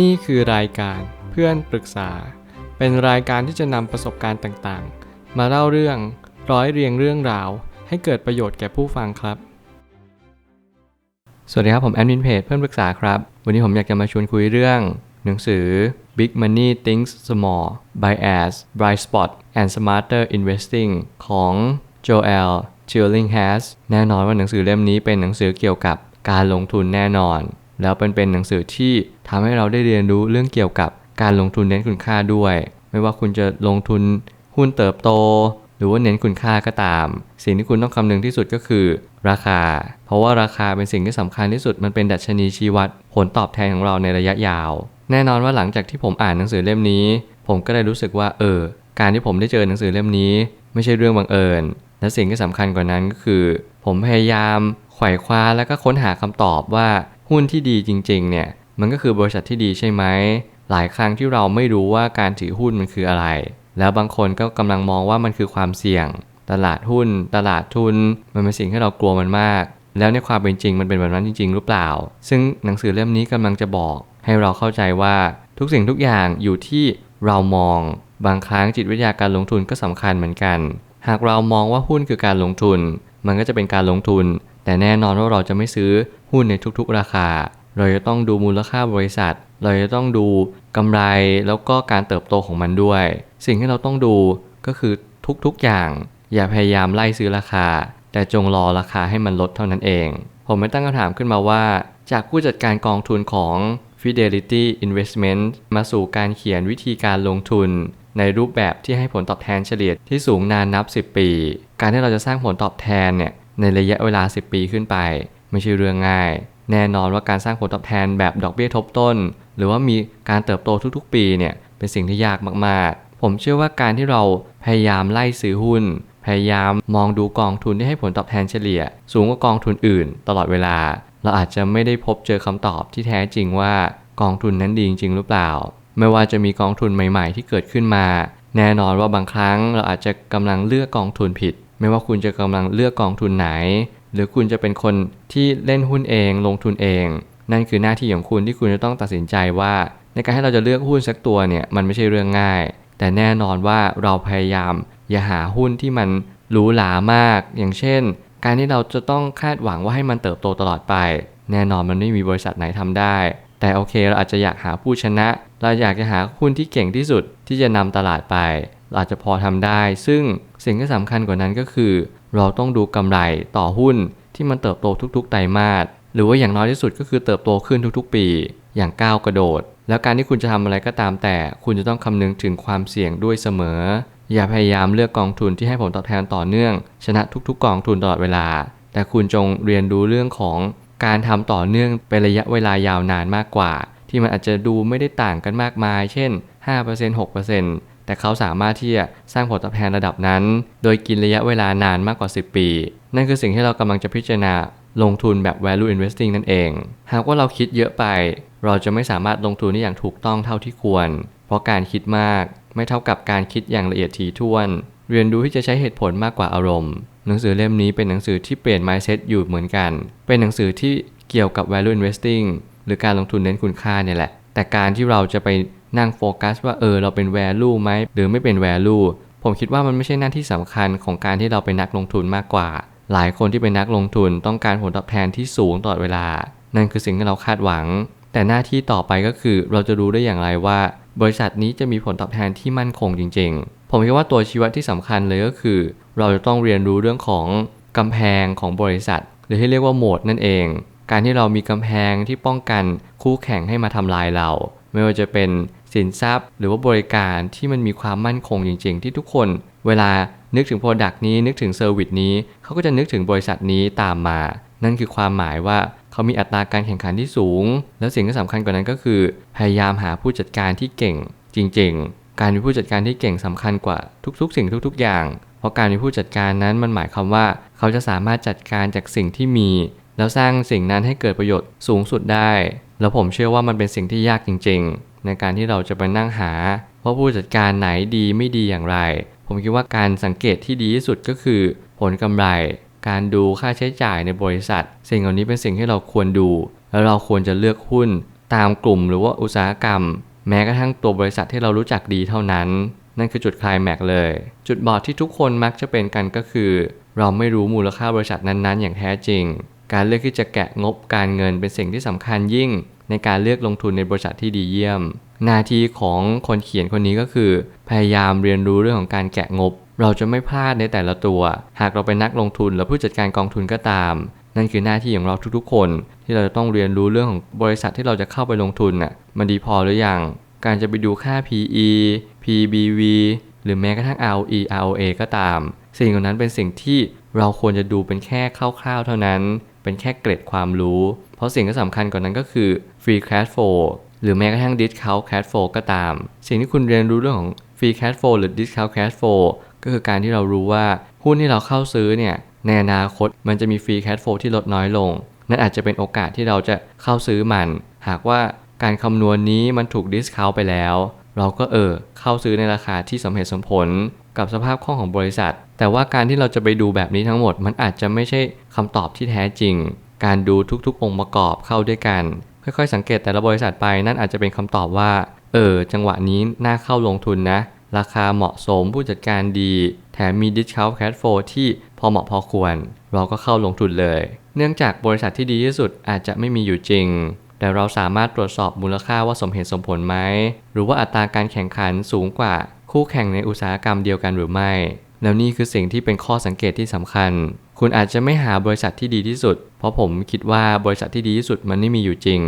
นี่คือรายการเพื่อนปรึกษา เป็นรายการที่จะนำประสบการณ์ต่างๆ มาเล่าเรื่องร้อยเรียงเรื่องราว ให้เกิดประโยชน์แก่ผู้ฟังครับ สวัสดีครับ ผมแอดมินเพจเพื่อนปรึกษาครับ วันนี้ผมอยากจะมาชวนคุยเรื่อง หนังสือ Big Money Thinks Small Bias Bright Spot and Smarter Investing ของ Joel Chillinghas แน่นอนว่าหนังสือเล่มนี้เป็นหนังสือเกี่ยวกับการลงทุนแน่นอน แล้วเป็นเป็นหนังสือที่ทำให้เราได้เรียนรู้เรื่องเกี่ยวกับการลงทุนเน้นคุณค่าด้วย ไม่ว่าคุณจะลงทุนหุ้นเติบโต หรือว่าเน้นคุณค่าก็ตาม สิ่งที่คุณต้องคำนึงที่สุดก็คือ ราคา เพราะว่าราคาเป็นสิ่งที่สำคัญที่สุดมันเป็นดัชนีชี้วัด ผลตอบแทนของเราในระยะยาว แน่นอนว่าหลังจากที่ผมอ่านหนังสือเล่มนี้ ผมก็ได้รู้สึกว่าเออการที่ผมได้เจอหนังสือเล่มนี้ ไม่ใช่เรื่องบังเอิญและสิ่งที่สำคัญกว่านั้นก็คือ ผมพยายาม ไขว่คว้าแล้วก็ค้นหาคำตอบว่าหุ้นที่ดีจริงๆเนี่ยมันก็คือบริษัทที่ดีใช่ไหมหลายครั้งที่เราไม่รู้ว่าการถือหุ้นมันคืออะไร แล้วบางคนก็กำลังมองว่ามันคือความเสี่ยง ตลาดหุ้น ตลาดทุน มันเป็นสิ่งที่เรากลัวมันมาก แล้วในความเป็นจริงมันเป็นแบบนั้นจริง ๆ หรือเปล่า ซึ่งหนังสือเล่มนี้กำลังจะบอก ให้เราเข้าใจว่าทุกสิ่งทุกอย่างอยู่ที่เรามอง บางครั้งจิตวิทยาการลงทุนก็สำคัญเหมือนกัน หากเรามองว่าหุ้นคือการลงทุน มันก็จะเป็นการลงทุน แต่แน่นอนว่าเราจะไม่ซื้อหุ้นในทุกๆ ราคา เราจะต้องดูมูลค่าบริษัท เราจะต้องดูกำไรแล้วก็การเติบโตของมันด้วย สิ่งที่เราต้องดูก็คือทุกๆอย่าง อย่าพยายามไล่ซื้อราคา แต่จงรอราคาให้มันลดเท่านั้นเอง ผมไม่ตั้งคำถามขึ้นมาว่า จากผู้จัดการกองทุนของ Fidelity Investment มาสู่การเขียนวิธีการลงทุน ในรูปแบบที่ให้ผลตอบแทนเฉลี่ยที่สูงนานนับ 10 ปี การที่เราจะสร้างผลตอบแทนเนี่ย ในระยะเวลา 10 ปีขึ้นไป ไม่ใช่เรื่องง่าย แน่นอนว่าการสร้างผลตอบแทนแบบดอกเบี้ยทบต้น หรือว่ามีการเติบโตทุกๆ ปีเนี่ยเป็นสิ่งที่ยากมากๆ ผมเชื่อว่าการที่เราพยายามไล่ซื้อหุ้น พยายามมองดูกองทุนที่ให้ผลตอบแทนเฉลี่ย สูงกว่ากองทุนอื่น ตลอดเวลา เราอาจจะไม่ได้พบเจอคำตอบที่แท้จริงว่ากองทุนนั้นดีจริงหรือเปล่า ไม่ว่าจะมีกองทุนใหม่ ๆ ที่เกิดขึ้นมา แน่นอนว่าบางครั้งเราอาจจะกำลังเลือกกองทุนผิด ไม่ว่าคุณจะกำลังเลือกกองทุนไหน หรือคุณจะเป็นคนที่เล่นหุ้นเองลงทุนเอง นั่นคือหน้าที่ของคุณที่คุณจะต้องตัดสินใจว่า ในการให้เราจะเลือกหุ้นสักตัวเนี่ยมันไม่ใช่เรื่องง่าย แต่แน่นอนว่าเราพยายาม อย่าหาหุ้นที่มันหรูหรามาก อย่างเช่น การที่เราจะต้องคาดหวังว่าให้มันเติบโตตลอดไป แน่นอนมันไม่มีบริษัทไหนทำได้ แต่โอเคเราอาจจะอยากหาผู้ชนะ เราอยากจะหาหุ้นที่เก่งที่สุดที่จะนำตลาดไป เราอาจจะพอทำได้ ซึ่ง สิ่งที่สำคัญกว่านั้นก็คือ เราต้องดูกำไรต่อหุ้นที่มันเติบโตทุกๆ ไตรมาสหรือว่าอย่างน้อยที่สุดก็คือเติบโตขึ้นทุกๆ ปี อย่างก้าวกระโดด แล้วการที่คุณจะทำอะไรก็ตามแต่ คุณจะต้องคำนึงถึงความเสี่ยงด้วยเสมอ อย่าพยายามเลือกกองทุนที่ให้ผลตอบแทนต่อเนื่อง ชนะทุกๆ กองทุนตลอดเวลา แต่คุณจงเรียนรู้เรื่องของการทำต่อเนื่องเป็นระยะเวลายาวนานมากกว่า ที่มันอาจจะดูไม่ได้ต่างกันมากมาย เช่น 5% 6% แต่เขาสามารถที่จะสร้างผลตอบแทนระดับนั้น โดยกินระยะเวลานานมากกว่า 10 ปี นั่นคือสิ่งที่เรากำลังจะพิจารณาลงทุนแบบ value investing นั่นเอง หากว่าเราคิดเยอะไป เราจะไม่สามารถลงทุนได้อย่างถูกต้องเท่าที่ควร เพราะการคิดมากไม่เท่ากับการคิดอย่างละเอียดถี่ถ้วน เรียนรู้ที่จะใช้เหตุผลมากกว่าอารมณ์ หนังสือเล่มนี้เป็นหนังสือที่เปลี่ยน mindset อยู่เหมือนกัน เป็นหนังสือที่เกี่ยวกับ value investing หรือการลงทุนเน้นคุณค่าเนี่ยแหละ แต่การที่เราจะไป นั่งโฟกัสว่าเออเราเป็น value ไหมหรือไม่เป็น value ผมคิดว่ามันไม่ใช่หน้าที่สำคัญของการที่เราเป็นนักลงทุนมากกว่า หลายคนที่เป็นนักลงทุนต้องการผลตอบแทนที่สูงตลอดเวลา นั่นคือสิ่งที่เราคาดหวัง แต่หน้าที่ต่อไปก็คือเราจะรู้ได้อย่างไรว่า บริษัทนี้จะมีผลตอบแทนที่มั่นคงจริง ๆ ผมคิดว่าตัวชี้วัดที่สำคัญเลยก็คือ เราจะต้องเรียนรู้เรื่องของกำแพงของบริษัท หรือที่เรียกว่าโหมดนั่นเอง การที่เรามีกำแพงที่ป้องกันคู่แข่งให้มาทำลายเรา ไม่ว่าจะเป็น สินทรัพย์ หรือว่าบริการที่มันมีความมั่นคงจริง ๆ ที่ทุกคน เวลานึกถึง Product นี้นึกถึง Service นี้เขาก็จะนึกถึงบริษัทนี้ตามมา นั่นคือความหมายว่าเขามีอัตราการแข่งขันที่สูง แล้วสิ่งที่สำคัญกว่านั้นก็คือ พยายามหาผู้จัดการที่เก่ง จริง ๆ การมีผู้จัดการที่เก่งสำคัญกว่าทุกๆ สิ่งทุก ๆ อย่าง เพราะการมีผู้จัดการนั้นมันหมายความว่า เขาจะสามารถจัดการจากสิ่งที่มี แล้วสร้างสิ่งนั้นให้เกิดประโยชน์สูงสุดได้ แล้วผมเชื่อว่ามันเป็นสิ่งที่ยากจริง ๆ ในการที่เราจะไปนั่งหาว่าผู้จัดการไหนดีไม่ดีอย่างไร ผมคิดว่าการสังเกตที่ดีที่สุดก็คือ ผลกำไร การดูค่าใช้จ่ายในบริษัท สิ่งเหล่านี้เป็นสิ่งที่เราควรดู แล้วเราควรจะเลือกหุ้นตามกลุ่มหรือว่าอุตสาหกรรม แม้กระทั่งตัวบริษัทที่เรารู้จักดีเท่านั้น นั่นคือจุดคลายแม็กเลย จุดบอดที่ทุกคนมักจะเป็นกันก็คือ เราไม่รู้มูลค่าบริษัทนั้นๆ อย่างแท้จริง การเลือกที่จะแกะงบการเงินเป็นสิ่งที่สำคัญยิ่ง ในการเลือกลงทุนในบริษัทที่ดีเยี่ยม หน้าที่ของคนเขียนคนนี้ก็คือ พยายามเรียนรู้เรื่องของการแกะงบ เราจะไม่พลาดในแต่ละตัว หากเราเป็นนักลงทุนหรือผู้จัดการกองทุนก็ตาม นั่นคือหน้าที่ของเราทุกๆ คน ที่เราจะต้องเรียนรู้เรื่องของบริษัทที่เราจะเข้าไปลงทุนน่ะมันดีพอหรือยังการจะไปดูค่า PE PBV หรือแม้กระทั่ง ROE ROA ก็ตาม สิ่งเหล่านั้นเป็นสิ่งที่เราควรจะดูเป็นแค่คร่าวๆ เท่านั้น เป็นแค่เกร็ดความรู้ เพราะสิ่งที่สำคัญกว่านนั้นก็คือ free cash flow หรือแม้กระทั่ง discount cash flow ก็ตาม สิ่งที่คุณเรียนรู้เรื่องของ free cash flow หรือ discount cash flow ก็คือการที่เรารู้ว่าหุ้นที่เราเข้าซื้อเนี่ยในอนาคตมันจะมี free cash flow ที่ลดน้อยลง นั่นอาจจะเป็นโอกาสที่เราจะเข้าซื้อมัน หากว่าการคำนวณนี้มันถูก discount ไปแล้ว เราก็เออเข้าซื้อในราคาที่สมเหตุสมผลกับสภาพคล่องของบริษัท แต่ว่าการที่เราจะไปดูแบบนี้ทั้งหมด มันอาจจะไม่ใช่คำตอบที่แท้จริง การดูทุกๆ องค์ประกอบเข้าด้วยกัน ค่อยๆ สังเกตแต่ละบริษัทไปนั่นอาจจะเป็นคำตอบว่า เออ จังหวะนี้น่าเข้าลงทุนนะ ราคาเหมาะสมผู้จัดการดี แถมมี discount cash flow ที่พอเหมาะพอควร เราก็เข้าลงทุนเลย เนื่องจากบริษัทที่ดีที่สุดอาจจะไม่มีอยู่จริง แต่เราสามารถตรวจสอบมูลค่าว่าสมเหตุสมผลไหม หรือว่าอัตราการแข่งขันสูงกว่าคู่แข่งในอุตสาหกรรมเดียวกันหรือไม่ แล้วนี่คือสิ่งที่เป็นข้อสังเกตที่สำคัญ คุณอาจจะไม่หาบริษัทที่ดีที่สุด เพราะผมคิดว่าบริษัทที่ดีที่สุดมันไม่มีอยู่จริง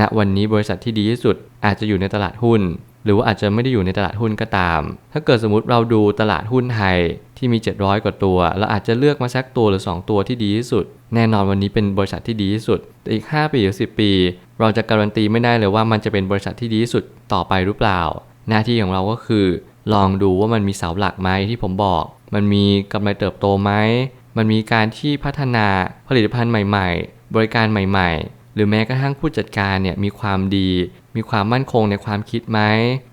ณ วันนี้บริษัทที่ดีที่สุดอาจจะอยู่ในตลาดหุ้น หรือว่าอาจจะไม่ได้อยู่ในตลาดหุ้นก็ตาม ถ้าเกิดสมมติเราดูตลาดหุ้นไทยที่มี 700 กว่าตัว เราอาจจะเลือกมาสักตัวหรือ 2 ตัวที่ดีที่สุด แน่นอนวันนี้เป็นบริษัทที่ดีที่สุด แต่อีก 5 ปีหรือ 10 ปี เราจะการันตีไม่ได้เลยว่ามันจะเป็นบริษัทที่ดีที่สุดต่อไปหรือเปล่า หน้าที่ของเราก็คือ ลองดูว่ามันมีเสาหลักไหมที่ผมบอก มันมีกำไรเติบโตไหม มันมีการที่พัฒนาผลิตภัณฑ์ใหม่ ๆ บริการใหม่ ๆ หรือแม้กระทั่งผู้จัดการเนี่ยมีความดี มีความมั่นคงในความคิดไหม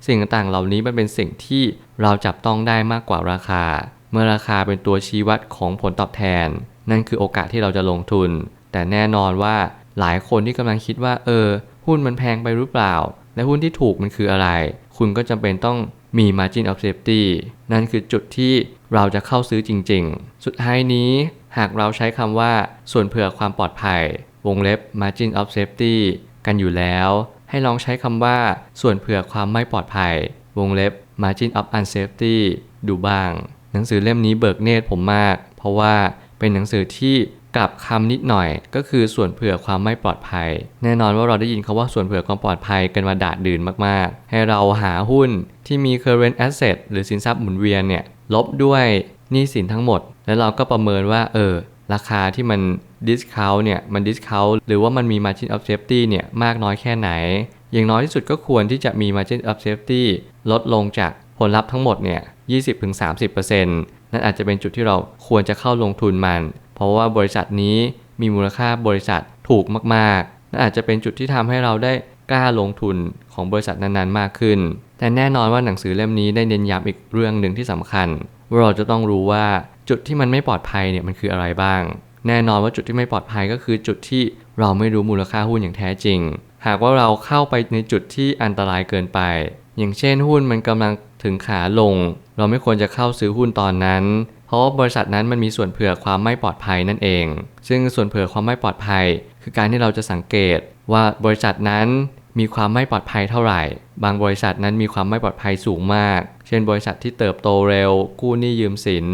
สิ่งต่างๆ เหล่านี้มันเป็นสิ่งที่เราจับต้องได้มากกว่าราคา เมื่อราคาเป็นตัวชี้วัดของผลตอบแทน นั่นคือโอกาสที่เราจะลงทุน แต่แน่นอนว่าหลายคนที่กำลังคิดว่า เออ หุ้นมันแพงไปหรือเปล่า และหุ้นที่ถูกมันคืออะไร คุณก็จำเป็นต้องมี margin of safety นั่นคือจุดที่ เราจะเข้าซื้อจริง ๆ สุดท้ายนี้หากเราใช้คำว่าส่วนเผื่อความปลอดภัย วงเล็บ margin of safety กันอยู่แล้ว ให้ลองใช้คำว่าส่วนเผื่อความไม่ปลอดภัย วงเล็บ margin of unsafety ดูบ้าง หนังสือเล่มนี้เบิกเนตรผมมาก เพราะว่าเป็นหนังสือที่กลับคำนิดหน่อยก็คือส่วนเผื่อความไม่ปลอดภัย แน่นอนว่าเราได้ยินคาว่าส่วนเผื่อความปลอดภัยกันมาดาดดื่นมากๆ ให้เราหาหุ้นที่มี current asset หรือสินทรัพย์หมุนเวียนเนี่ย ลบด้วยหนี้สินทั้งหมด แล้วเราก็ประเมินว่า เออ ราคาที่มัน discount เนี่ย มัน discount หรือว่ามันมี margin of safety เนี่ย มากน้อยแค่ไหน อย่างน้อยที่สุดก็ควรที่จะมี margin of safety ลดลงจากผลลัพธ์ทั้งหมดเนี่ย 20-30%นั่นอาจจะเป็นจุดที่เราควรจะเข้าลงทุนมัน เพราะว่าบริษัทนี้มีมูลค่าบริษัทถูกมากๆ นั่นอาจจะเป็นจุดที่ทำให้เราได้ กล้าลงทุนของบริษัทนั้นๆมากขึ้น แต่แน่นอนว่าหนังสือเล่มนี้ได้เน้นย้ำอีกเรื่องหนึ่งที่สำคัญ ว่าเราจะต้องรู้ว่าจุดที่มันไม่ปลอดภัยเนี่ยมันคืออะไรบ้าง แน่นอนว่าจุดที่ไม่ปลอดภัยก็คือจุดที่เราไม่รู้มูลค่าหุ้นอย่างแท้จริง หากว่าเราเข้าไปในจุดที่อันตรายเกินไป อย่างเช่นหุ้นมันกำลังถึงขาลง เราไม่ควรจะเข้าซื้อหุ้นตอนนั้น เพราะว่าบริษัทนั้นมันมีส่วนเผื่อความไม่ปลอดภัยนั่นเอง ซึ่งส่วนเผื่อความไม่ปลอดภัย คือการที่เราจะสังเกตว่าบริษัทนั้น มีความไม่ปลอดภัยเท่าไหร่ บางบริษัทนั้นมีความไม่ปลอดภัยสูงมาก เช่น บริษัทที่เติบโตเร็ว กู้หนี้ยืมสิน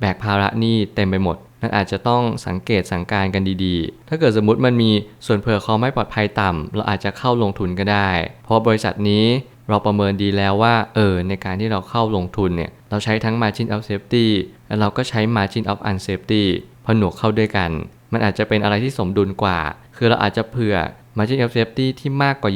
แบกภาระหนี้เต็มไปหมด นั่นอาจจะต้องสังเกตสังการกันดีๆ ถ้าเกิดสมมติมันมีส่วนเผื่อความไม่ปลอดภัยต่ำเราอาจจะเข้าลงทุนก็ได้ เพราะบริษัทนี้เราประเมินดีแล้วว่า เออ ในการที่เราเข้าลงทุนเนี่ย เราใช้ทั้ง margin of safety และเราก็ใช้ margin of unsafety ผนวกเข้าด้วยกัน มันอาจจะเป็นอะไรที่สมดุลกว่า คือเราอาจจะเผื่อ margin of safety ที่มากกว่า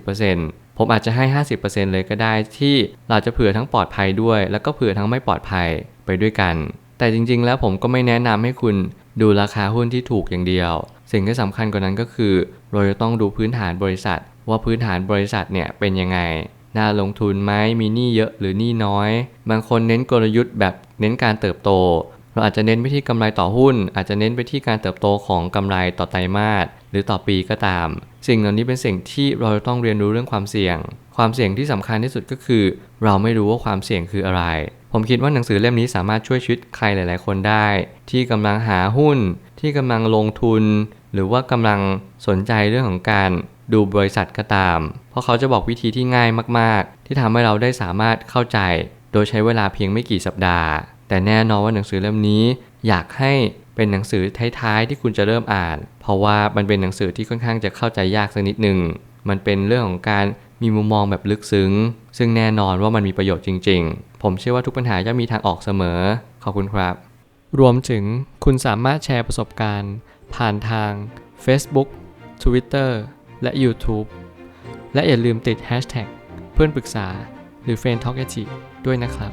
20-30%ผมอาจจะให้ 50%เลยก็ได้ที่เราจะเผื่อทั้งปลอดภัยด้วย แล้วก็เผื่อทั้งไม่ปลอดภัยไปด้วยกัน แต่จริงๆ แล้วผมก็ไม่แนะนำให้คุณดูราคาหุ้นที่ถูกอย่างเดียว สิ่งที่สำคัญกว่านั้นก็คือ เราจะต้องดูพื้นฐานบริษัท ว่าพื้นฐานบริษัทเนี่ยเป็นยังไงน่าลงทุนไหมมีหนี้เยอะหรือหนี้น้อย บางคนเน้นกลยุทธ์แบบเน้นการเติบโต เราอาจจะเน้นไปที่กำไรต่อหุ้น อาจจะเน้นไปที่การเติบโตของกำไรต่อไตรมาสหรือต่อปีก็ตาม สิ่งเหล่านี้เป็นสิ่งที่เราต้องเรียนรู้เรื่องความเสี่ยง ความเสี่ยงที่สำคัญที่สุดก็คือ เราไม่รู้ว่าความเสี่ยงคืออะไร ผมคิดว่าหนังสือเล่มนี้สามารถช่วยชีวิตใครหลาย ๆ คนได้ ที่กำลังหาหุ้น ที่กำลังลงทุน หรือว่ากำลังสนใจเรื่องของการดูบริษัทก็ตาม เพราะเขาจะบอกวิธีที่ง่ายมาก ๆ ที่ทำให้เราได้สามารถเข้าใจ โดยใช้เวลาเพียงไม่กี่สัปดาห์ แต่แน่นอนว่าหนังสือเล่มนี้อยากให้เป็นหนังสือท้ายๆที่คุณจะเริ่มอ่าน เพราะว่ามันเป็นหนังสือที่ค่อนข้างจะเข้าใจยากสักนิดหนึ่งมันเป็นเรื่องของการมีมุมมองแบบลึกซึ้ง ซึ่งแน่นอนว่ามันมีประโยชน์จริง ๆ ผมเชื่อว่าทุกปัญหาย่อมมีทางออกเสมอ ขอบคุณครับ รวมถึงคุณสามารถแชร์ประสบการณ์ ผ่านทาง Facebook Twitter และ YouTube และอย่าลืมติด Hashtag เพื่อนปรึกษาหรือ f r ร e n d t a l k ด้วยนะครับ